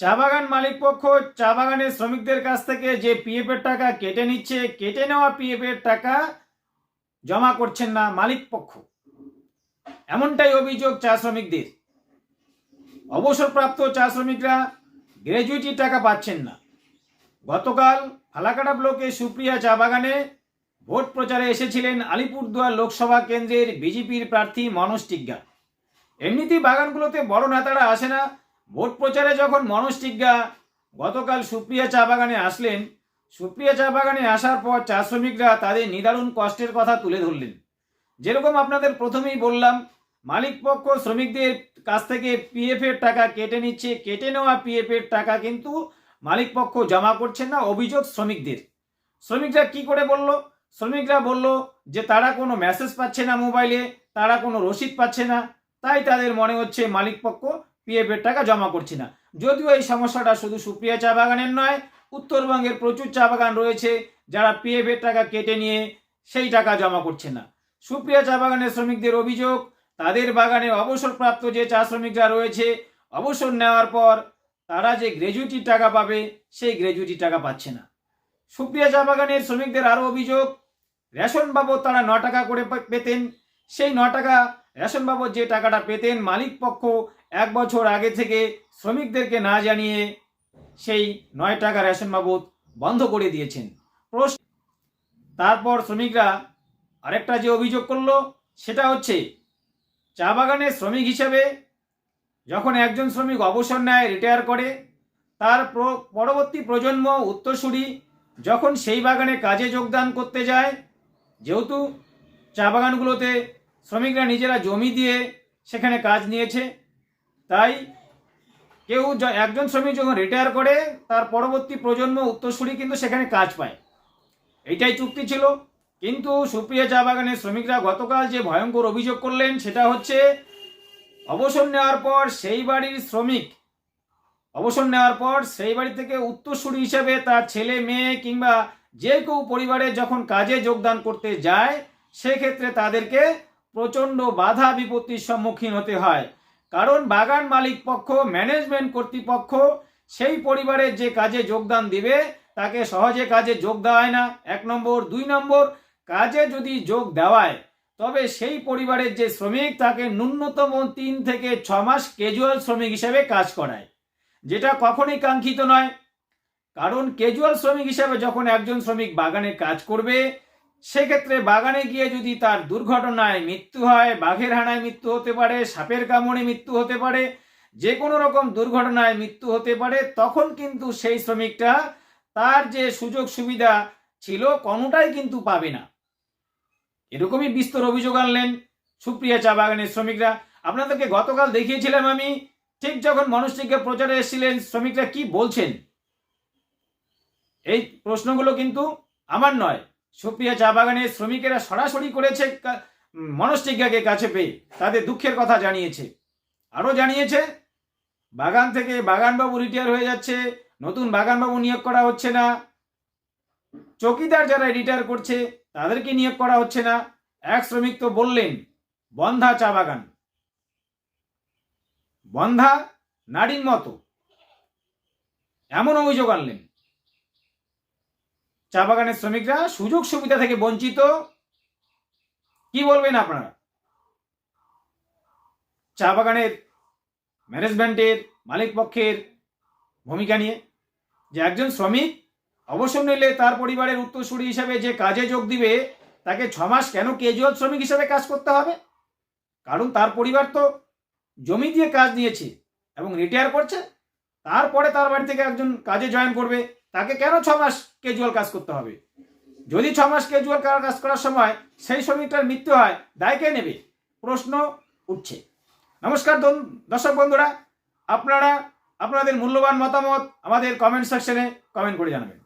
চা বাগান মালিক পক্ষ, চা বাগানের শ্রমিকদের কাছ থেকে যে পিএফ এর টাকা কেটে নিচ্ছে, কেটে নেওয়া পিএফ এর টাকা জমা করছেন না মালিক পক্ষ। এমনটাই অভিযোগ চা শ্রমিকদের। অবসরপ্রাপ্ত চা শ্রমিকরা গ্র্যাজুইটির টাকা পাচ্ছেন না। গতকাল ফালাকাটা ব্লকে সুপ্রিয়া চা বাগানে ভোট প্রচারে এসেছিলেন আলিপুরদুয়ার লোকসভা কেন্দ্রের বিজেপির প্রার্থী মনোজ টিগ্গা। এমনিতেই বাগানগুলোতে বড় নেতারা আসে না ভোট প্রচারে যখন মনোজ টিগ্গা গতকাল সুপ্রিয়া চা বাগানে আসলেন, সুপ্রিয়া চা বাগানে আসার পর চা শ্রমিকরা তাদের নিদারুণ কষ্টের কথা তুলে ধরলেন। যেরকম আপনাদের প্রথমেই বললাম মালিক পক্ষ শ্রমিকদের কাছ থেকে পিএফ এর টাকা কেটে নিচ্ছে, কেটে নেওয়া পিএফ এর টাকা কিন্তু মালিক পক্ষ জমা করছেন না অভিযোগ শ্রমিকদের। শ্রমিকরা কি করে বলল? শ্রমিকরা বলল যে তারা কোনো মেসেজ পাচ্ছে না মোবাইলে তারা কোনো রসিদ পাচ্ছে না, তাই তাদের মনে হচ্ছে মালিক পক্ষ পিএফ এর টাকা জমা করছে না। যদিও এই সমস্যাটা শুধু সুপ্রিয়া চা বাগানের নয়, উত্তরবঙ্গের প্রচুর চা বাগান রয়েছে যারা পিএফ এর টাকা কেটে নিয়ে সেই টাকা জমা করছে না। সুপ্রিয়া চা বাগানের শ্রমিকদের অভিযোগ, তাদের বাগানে অবসরপ্রাপ্ত যে চা শ্রমিকরা রয়েছে, অবসর নেওয়ার পর তারা যে গ্র্যাজুইটির টাকা পাবে, সেই গ্র্যাজুইটির টাকা পাচ্ছে না। সুপ্রিয়া চা বাগানের শ্রমিকদের আরও অভিযোগ, রেশন বাবদ তারা ন টাকা করে পেতেন। সেই ন টাকা রেশন বাবদ যে টাকাটা পেতেন, মালিক পক্ষ এক বছর আগে থেকে শ্রমিকদেরকে না জানিয়ে সেই নয় টাকা রেশন বাবদ বন্ধ করে দিয়েছেন। প্রশ্ন, তারপর শ্রমিকরা আরেকটা যে অভিযোগ করল, সেটা হচ্ছে, চা বাগানের শ্রমিক হিসেবে যখন একজন শ্রমিক অবসর নেয় রিটায়ার করে, তার পরবর্তী প্রজন্ম উত্তরসূরি যখন সেই বাগানে কাজে যোগদান করতে যায়, যেহেতু চা বাগানগুলোতে শ্রমিকরা নিজেরা জমি দিয়ে সেখানে কাজ নিয়েছে তাই কেউ একজন শ্রমিক যখন রিটায়ার করে, তার পরবর্তী প্রজন্ম উত্তরসূরি কিন্তু সেখানে কাজ পায়। এইটাই চুক্তি ছিল। কিন্তু সুপ্রিয়া চা বাগানের শ্রমিকরা গতকাল যে ভয়ঙ্কর অভিযোগ করলেন, সেটা হচ্ছে অবসর নেওয়ার পর সেই বাড়ির শ্রমিক, অবসর নেওয়ার পর সেই বাড়ি থেকে উত্তরসূরি হিসেবে তার ছেলে, মেয়ে কিংবা যে কেউ পরিবারে যখন কাজে যোগদান করতে যায়, সেক্ষেত্রে তাদেরকে প্রচণ্ড বাধা বিপত্তির সম্মুখীন হতে হয়। কারণ বাগান মালিক পক্ষ, ম্যানেজমেন্ট কর্তৃপক্ষ সেই পরিবারের যে কাজে যোগদান দিবে, তাকে সহজে কাজে যোগ দেওয়ায় না। এক নম্বর। দুই নম্বর, কাজে যদি যোগ দেওয়ায়, তবে সেই পরিবারের যে শ্রমিক, তাকে ন্যূনতম তিন থেকে ছ মাস ক্যাজুয়াল শ্রমিক হিসেবে কাজ করায়। যেটা কখনোই কাঙ্ক্ষিত নয়। কারণ ক্যাজুয়াল শ্রমিক হিসেবে যখন একজন শ্রমিক বাগানে কাজ করবে সেক্ষেত্রে বাগানে গিয়ে যদি তার দুর্ঘটনায় মৃত্যু হয়, বাঘের হানায় মৃত্যু হতে পারে, সাপের কামড়ে মৃত্যু হতে পারে যে কোনো রকম দুর্ঘটনায় মৃত্যু হতে পারে, তখন কিন্তু সেই শ্রমিকটা তার যে সুযোগ সুবিধা ছিল কোনোটাই কিন্তু পাবে না। এরকমই বিস্তর অভিযোগ আনলেন সুপ্রিয়া চা বাগানের শ্রমিকরা। আপনাদেরকে গতকাল দেখিয়েছিলাম আমি, ঠিক যখন মনুষ্যকে প্রচারে এসেছিলেন, শ্রমিকরা কি বলছেন? এই প্রশ্নগুলো কিন্তু আমার নয়। সুপ্রিয়া চা বাগানের শ্রমিকেরা সরাসরি করেছে মনস্টিজ্ঞাকে কাছে পেয়ে তাদের দুঃখের কথা জানিয়েছে। আরও জানিয়েছে, বাগান থেকে বাগানবাবু রিটায়ার হয়ে যাচ্ছে, নতুন বাগানবাবু নিয়োগ করা হচ্ছে না। চকিদার যারা রিটায়ার করছে, তাদেরকে নিয়োগ করা হচ্ছে না। এক শ্রমিক তো বললেন, বন্ধা চা বাগান। বন্ধা নারীর মতো। এমন অভিযোগ আনলেন। চা বাগানের শ্রমিকরা সুযোগ সুবিধা থেকে বঞ্চিত। কি বলবেন আপনারা? চা বাগানের ম্যানেজমেন্টের মালিক পক্ষের ভূমিকা নিয়ে যে একজন শ্রমিক অবসর নিলে তার পরিবারের উত্তরসূরি হিসাবে যে কাজে যোগ দিবে, তাকে ছ মাস কেন ক্যাজুয়াল শ্রমিক হিসাবে কাজ করতে হবে? কারণ তার পরিবার তো জমি দিয়ে কাজ নিয়েছে এবং রিটায়ার করছে। তারপরে তার বাড়ি থেকে একজন কাজে জয়েন করবে। তাকে কেন ছ মাস কেজুয়াল কাজ করতে হবে? যদি ছ মাস কেজুয়াল কাজ করার সময় সেই শ্রমিকটার মৃত্যু হয়, দায় কে নেবে? প্রশ্ন উঠছে। নমস্কার দর্শক বন্ধুরা, আপনারা, আপনাদের মূল্যবান মতামত আমাদের কমেন্ট সেকশনে কমেন্ট করে জানাবেন।